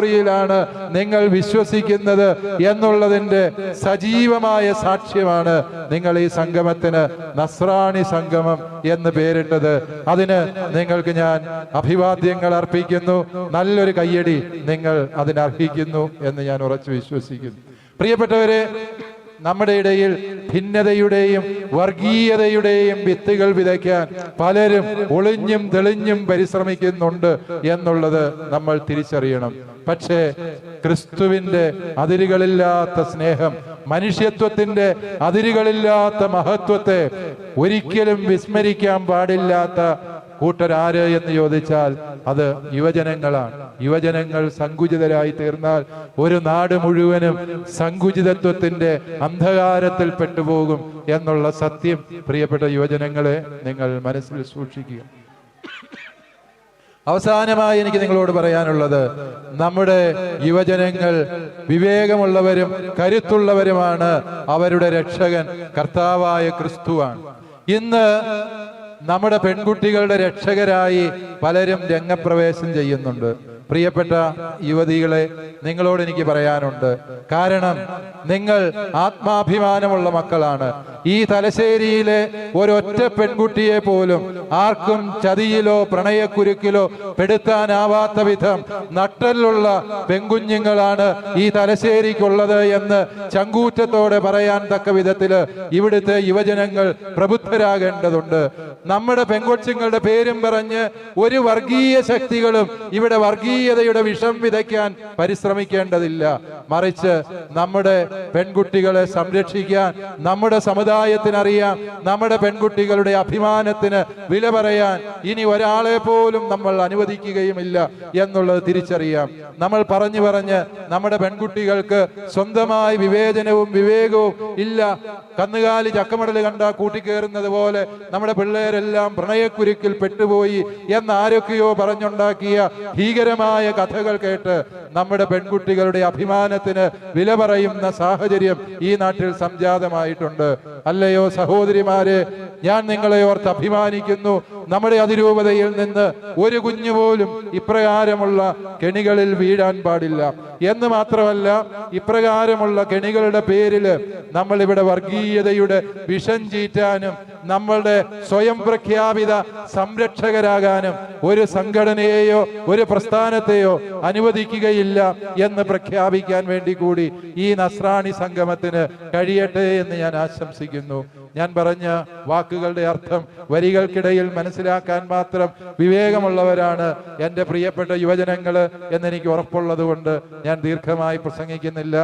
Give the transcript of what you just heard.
സ്റ്റോറിയിലാണ് നിങ്ങൾ വിശ്വസിക്കുന്നത് എന്നുള്ളതിന്റെ സജീവമായ സാക്ഷ്യമാണ് നിങ്ങൾ ഈ സംഗമത്തിന് നസ്രാണി സംഗമം എന്ന് പേരിട്ടത്. അതിന് നിങ്ങൾക്ക് ഞാൻ അഭിവാദ്യങ്ങൾ അർപ്പിക്കുന്നു. നല്ലൊരു കയ്യടി നിങ്ങൾ അതിനർഹിക്കുന്നു എന്ന് ഞാൻ ഉറച്ചു വിശ്വസിക്കുന്നു. പ്രിയപ്പെട്ടവരെ നമ്മുടെ ഇടയിൽ ഭിന്നതയുടെയും വർഗീയതയുടെയും വിത്തുകൾ വിതയ്ക്കാൻ പലരും ഒളിഞ്ഞും തെളിഞ്ഞും പരിശ്രമിക്കുന്നുണ്ട് എന്നുള്ളത് നമ്മൾ തിരിച്ചറിയണം. പക്ഷേ ക്രിസ്തുവിന്റെ അതിരുകളില്ലാത്ത സ്നേഹം മനുഷ്യത്വത്തിന്റെ അതിരുകളില്ലാത്ത മഹത്വത്തെ ഒരിക്കലും വിസ്മരിക്കാൻ പാടില്ലാത്ത കൂട്ടരാര് എന്ന് ചോദിച്ചാൽ അത് യുവജനങ്ങളാണ്. യുവജനങ്ങൾ സങ്കുചിതരായി തീർന്നാൽ ഒരു നാട് മുഴുവനും സങ്കുചിതത്വത്തിന്റെ അന്ധകാരത്തിൽ പെട്ടുപോകും എന്നുള്ള സത്യം. പ്രിയപ്പെട്ട യുവജനങ്ങളെ നിങ്ങൾ മനസ്സിൽ സൂക്ഷിക്കുക. അവസാനമായി എനിക്ക് നിങ്ങളോട് പറയാനുള്ളത് നമ്മുടെ യുവജനങ്ങൾ വിവേകമുള്ളവരും കരുത്തുള്ളവരുമാണ് അവരുടെ രക്ഷകൻ കർത്താവായ ക്രിസ്തുവാണ്. ഇന്ന് നമ്മുടെ പെൺകുട്ടികളുടെ രക്ഷകരായി പലരും രംഗപ്രവേശം ചെയ്യുന്നുണ്ട്. പ്രിയപ്പെട്ട യുവതികളെ നിങ്ങളോട് എനിക്ക് പറയാനുണ്ട്. കാരണം നിങ്ങൾ ആത്മാഭിമാനമുള്ള മക്കളാണ്. ഈ തലശ്ശേരിയിലെ ഒരൊറ്റ പെൺകുട്ടിയെ പോലും ആർക്കും ചതിയിലോ പ്രണയക്കുരുക്കിലോ പെടുത്താനാവാത്ത വിധം നട്ടലുള്ള പെൺകുഞ്ഞുങ്ങളാണ് ഈ തലശ്ശേരിക്കുള്ളത് എന്ന് ചങ്കൂറ്റത്തോടെ പറയാൻ തക്ക വിധത്തിൽ ഇവിടുത്തെ യുവജനങ്ങൾ പ്രബുദ്ധരാകേണ്ടതുണ്ട്. നമ്മുടെ പെൺകൊച്ചുങ്ങളുടെ പേരും പറഞ്ഞ് ഒരു വർഗീയ ശക്തികളും ഇവിടെ വർഗീയതയുടെ വിഷം വിതയ്ക്കാൻ പരിശ്രമിക്കേണ്ടതില്ല. മറിച്ച് നമ്മുടെ പെൺകുട്ടികളെ സംരക്ഷിക്കാൻ നമ്മുടെ സമുദായത്തിനറിയാം നമ്മുടെ പെൺകുട്ടികളുടെ അഭിമാനത്തിന് വില പറയാൻ ഇനി ഒരാളെ പോലും നമ്മൾ അനുവദിക്കുകയുമില്ല എന്നുള്ളത് തിരിച്ചറിയാം. നമ്മൾ പറഞ്ഞു പറഞ്ഞ് നമ്മുടെ പെൺകുട്ടികൾക്ക് സ്വന്തമായി വിവേചനവും വിവേകവും ഇല്ല. കന്നുകാലി ചക്കമടൽ കണ്ട കൂട്ടിക്കേറുന്നത് പോലെ നമ്മുടെ പിള്ളേരെല്ലാം പ്രണയക്കുരുക്കിൽ പെട്ടുപോയി എന്നാരൊക്കെയോ പറഞ്ഞുണ്ടാക്കിയ ഭീകരമായ കഥകൾ കേട്ട് നമ്മുടെ പെൺകുട്ടികളുടെ അഭിമാനത്തിന് വില പറയുന്ന സാഹചര്യം ഈ നാട്ടിൽ സംജാതമായിട്ടുണ്ട്. അല്ലയോ സഹോദരിമാരെ ഞാൻ നിങ്ങളെ ഓർത്ത് അഭിമാനിക്കുന്നു. നമ്മുടെ അതിരൂപതയിൽ നിന്ന് ഒരു കുഞ്ഞുപോലും ഇപ്രകാരമുള്ള കെണികളിൽ വീഴാൻ പാടില്ല. എന്ന് മാത്രമല്ല ഇപ്രകാരമുള്ള കെണികളുടെ പേരിൽ നമ്മൾ ഇവിടെ വർഗീയതയുടെ വിഷം ചീറ്റാനും നമ്മളുടെ സ്വയം പ്രഖ്യാപിത സംരക്ഷകരാകാനും ഒരു സംഘടനയെയോ ഒരു പ്രസ്ഥാനത്തെയോ അനുവദിക്കുകയില്ല എന്ന് പ്രഖ്യാപിക്കാൻ വേണ്ടി കൂടി ഈ നസ്രാണി സംഗമത്തിന് കഴിയട്ടെ എന്ന് ഞാൻ ആശംസിക്കുന്നു. ഞാൻ പറഞ്ഞ വാക്കുകളുടെ അർത്ഥം വരികൾക്കിടയിൽ മനസ്സിലാക്കാൻ മാത്രം വിവേകമുള്ളവരാണ് എന്റെ പ്രിയപ്പെട്ട യുവജനങ്ങൾ എന്നെനിക്ക് ഉറപ്പുള്ളത് കൊണ്ട് ഞാൻ ദീർഘമായി പ്രസംഗിക്കുന്നില്ല.